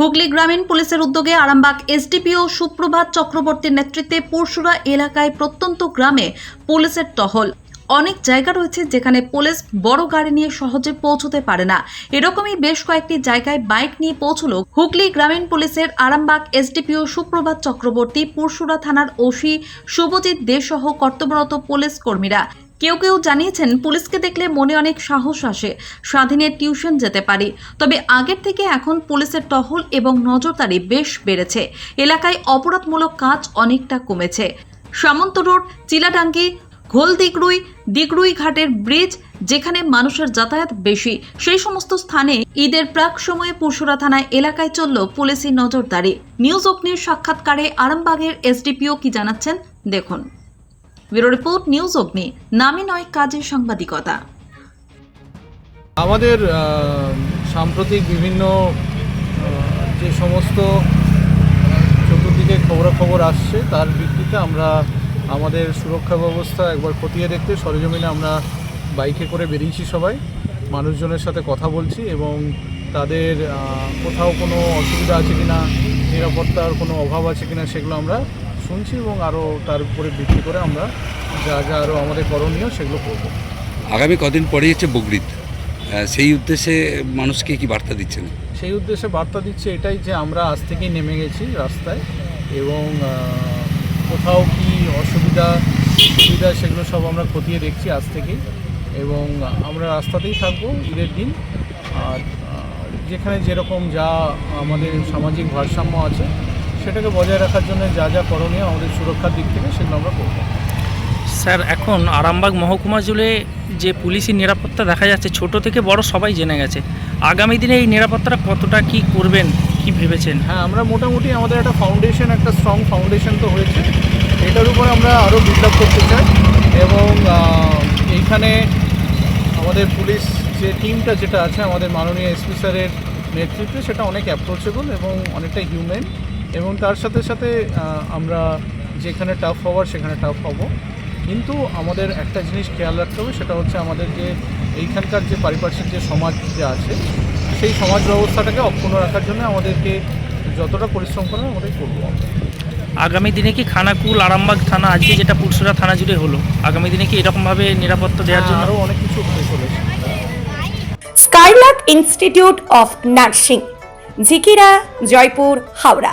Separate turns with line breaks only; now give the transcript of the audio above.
হুগলি গ্রামীণ পুলিশের উদ্যোগে আরামবাগ এসডিপিও সুপ্রভাত চক্রবর্তীর নেতৃত্বে পরশুরা এলাকায় প্রত্যন্ত গ্রামে পুলিশের টহল। অনেক জায়গা রয়েছে যেখানে পুলিশ বড় গাড়ি নিয়ে সহজে পৌঁছতে পারে না। এরকমই বেশ কয়েকটি জায়গায় বাইক নিয়ে পৌঁছলো হুগলি গ্রামীণ পুলিশের আরামবাগ এসডিপিও সুপ্রভাত চক্রবর্তী, পরশুরা থানার ওসি শুভজিৎ দে সহ কর্তব্যরত পুলিশ কর্মীরা। কেউ কেউ জানিয়েছেন পুলিশকে দেখলে মনে অনেক সাহস আসে, স্বাধীনের টিউশন যেতে পারি। তবে আগের থেকে এখন পুলিশের টহল এবং নজরদারি বেশ বেড়েছে। এলাকায় অপরাধমূলক কাজ অনেকটা কমেছে। সামন্ত রোড, চিলাডাঙ্গি ঘোল দিগরুই দিগরুই ঘাটের ব্রিজ, যেখানে মানুষের যাতায়াত বেশি, সেই সমস্ত স্থানে ঈদের প্রাক সময়ে পরশুরা থানায় এলাকায় চলল পুলিশি নজরদারি। নিউজ অগ্নির সাক্ষাৎকারে আরামবাগের এসডিপিও কি জানাচ্ছেন, দেখুন। ব্যুরো রিপোর্ট, নিউজ অগ্নি। নামে নয় কাজের সাংবাদিকতা।
আমাদের সাম্প্রতিক বিভিন্ন যে সমস্ত চতুর্দিকে খবরাখবর আসছে, তার ভিত্তিতে আমরা আমাদের সুরক্ষা ব্যবস্থা একবার খতিয়ে দেখতে সরেজমিনে আমরা বাইকে করে বেরিয়েছি সবাই, মানুষজনের সাথে কথা বলছি এবং তাদের কোথাও কোনো অসুবিধা আছে কিনা, নিরাপত্তার কোনো অভাব আছে কিনা, সেগুলো আমরা শুনছি এবং আরও তার উপরে ভিত্তি করে আমরা যা যা আরও আমাদের করণীয় সেগুলো করব।
আগামী কদিন পরে হচ্ছে বগরিদ সেই উদ্দেশ্যে মানুষকে কি বার্তা দিচ্ছেন?
সেই উদ্দেশ্যে বার্তা দিচ্ছে এটাই যে আমরা আজ থেকেই নেমে গেছি রাস্তায় এবং কোথাও কি অসুবিধা সুবিধা সেগুলো সব আমরা খতিয়ে দেখছি আজ থেকেই এবং আমরা রাস্তাতেই থাকব ঈদের দিন। আর যেখানে যেরকম যা আমাদের সামাজিক ভারসাম্য আছে সেটাকে বজায় রাখার জন্য যা যা করণীয় আমাদের সুরক্ষার দিক থেকে সেগুলো আমরা করব।
স্যার এখন আরামবাগ মহকুমা জুড়ে যে পুলিশি নিরাপত্তা দেখা যাচ্ছে ছোট থেকে বড় সবাই জেনে গেছে। আগামী দিনে এই নিরাপত্তাটা কতটা কি করবেন কি ভেবেছেন?
হ্যাঁ আমরা মোটামুটি আমাদের একটা ফাউন্ডেশন একটা স্ট্রং ফাউন্ডেশন তো হয়েছে। এটার উপর আমরা আরও বিল্ড আপ করতে চাই এবং এইখানে আমাদের পুলিশ যে টিমটা যেটা আছে আমাদের মাননীয় এসপি স্যারের নেতৃত্বে সেটা অনেক অ্যাপ্রোচেবল এবং অনেকটা হিউম্যান এবং তার সাথে সাথে আমরা যেখানে টাফ হওয়ার সেখানে টাফ হব। কিন্তু আমাদের একটা জিনিস খেয়াল রাখতে হবে সেটা হচ্ছে আমাদের যে এইখানকার যে পারিপার্শ্বিক যে সমাজ যে আছে সেই সমাজ ব্যবস্থাটাকে অক্ষুণ্ণ রাখার জন্য আমাদেরকে যতটা পরিশ্রম করার আমাদের করব
আগামী দিনে কি খানাকুল আরামবাগ থানা আজকে যেটা পুরসুরা থানা জুড়ে হলো আগামী দিনে কি এরকমভাবে নিরাপত্তা দেওয়ার জন্য?
আরও অনেক কিছু হতে চলেছে।
Skylark institute of nursing Jhikira Joypur Howrah.